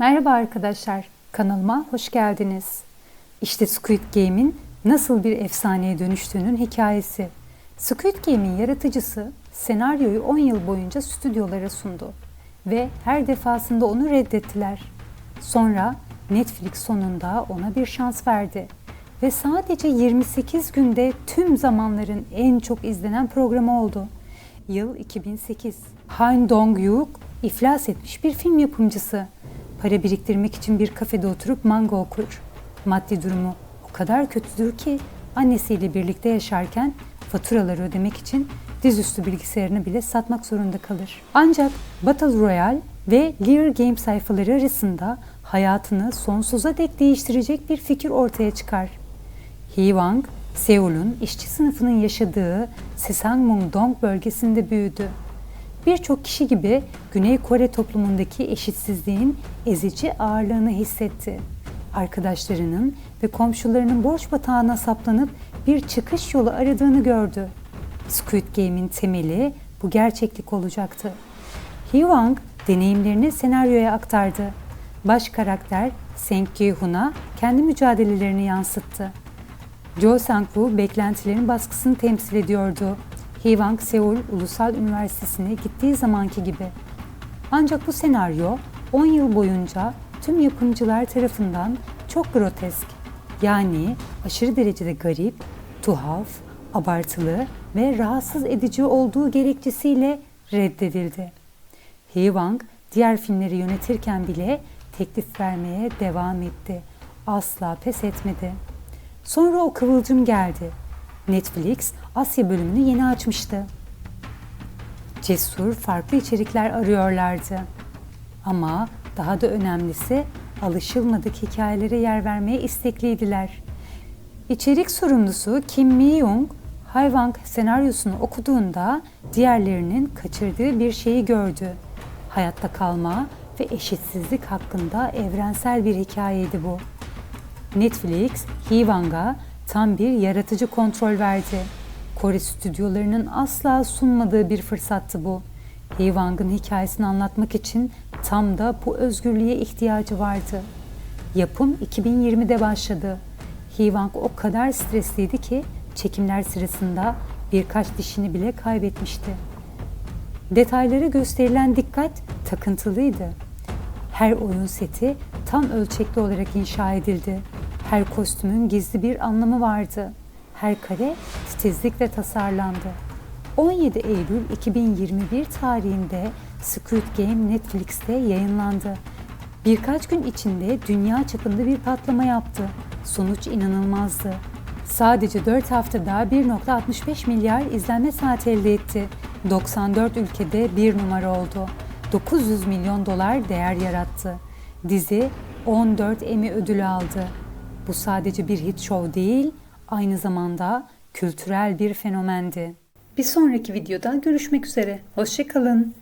Merhaba arkadaşlar, kanalıma hoş geldiniz. İşte Squid Game'in nasıl bir efsaneye dönüştüğünün hikayesi. Squid Game'in yaratıcısı senaryoyu 10 yıl boyunca stüdyolara sundu ve her defasında onu reddettiler. Sonra Netflix sonunda ona bir şans verdi ve sadece 28 günde tüm zamanların en çok izlenen programı oldu. Yıl 2008. Han Dong-hyuk iflas etmiş bir film yapımcısı. Para biriktirmek için bir kafede oturup manga okur. Maddi durumu o kadar kötüdür ki annesiyle birlikte yaşarken faturaları ödemek için dizüstü bilgisayarını bile satmak zorunda kalır. Ancak Battle Royale ve Lear Game sayfaları arasında hayatını sonsuza dek değiştirecek bir fikir ortaya çıkar. Hwang, Seul'un işçi sınıfının yaşadığı Sesangmung-dong bölgesinde büyüdü. Birçok kişi gibi Güney Kore toplumundaki eşitsizliğin ezici ağırlığını hissetti. Arkadaşlarının ve komşularının borç batağına saplanıp bir çıkış yolu aradığını gördü. Squid Game'in temeli bu gerçeklik olacaktı. Hwang deneyimlerini senaryoya aktardı. Baş karakter Seng Ki-hun'a kendi mücadelelerini yansıttı. Jo Sang-woo beklentilerin baskısını temsil ediyordu. Hwang Seul Ulusal Üniversitesi'ne gittiği zamanki gibi. Ancak bu senaryo 10 yıl boyunca tüm yapımcılar tarafından çok grotesk, yani aşırı derecede garip, tuhaf, abartılı ve rahatsız edici olduğu gerekçesiyle reddedildi. Hwang diğer filmleri yönetirken bile teklif vermeye devam etti. Asla pes etmedi. Sonra o kıvılcım geldi. Netflix Asya bölümünü yeni açmıştı. Cesur farklı içerikler arıyorlardı. Ama daha da önemlisi alışılmadık hikayelere yer vermeye istekliydiler. İçerik sorumlusu Kim Mi-young, Hayvang senaryosunu okuduğunda diğerlerinin kaçırdığı bir şeyi gördü. Hayatta kalma ve eşitsizlik hakkında evrensel bir hikayeydi bu. Netflix, Hwang'a tam bir yaratıcı kontrol verdi. Kore stüdyolarının asla sunmadığı bir fırsattı bu. Hwang'ın hikayesini anlatmak için tam da bu özgürlüğe ihtiyacı vardı. Yapım 2020'de başladı. Hwang o kadar stresliydi ki çekimler sırasında birkaç dişini bile kaybetmişti. Detaylara gösterilen dikkat takıntılıydı. Her oyun seti tam ölçekli olarak inşa edildi. Her kostümün gizli bir anlamı vardı. Her kare titizlikle tasarlandı. 17 Eylül 2021 tarihinde Squid Game Netflix'te yayınlandı. Birkaç gün içinde dünya çapında bir patlama yaptı. Sonuç inanılmazdı. Sadece 4 haftada 1.65 milyar izlenme saati elde etti. 94 ülkede bir numara oldu. 900 milyon dolar değer yarattı. Dizi 14 Emmy ödülü aldı. Bu sadece bir hit show değil, aynı zamanda kültürel bir fenomendi. Bir sonraki videoda görüşmek üzere. Hoşçakalın.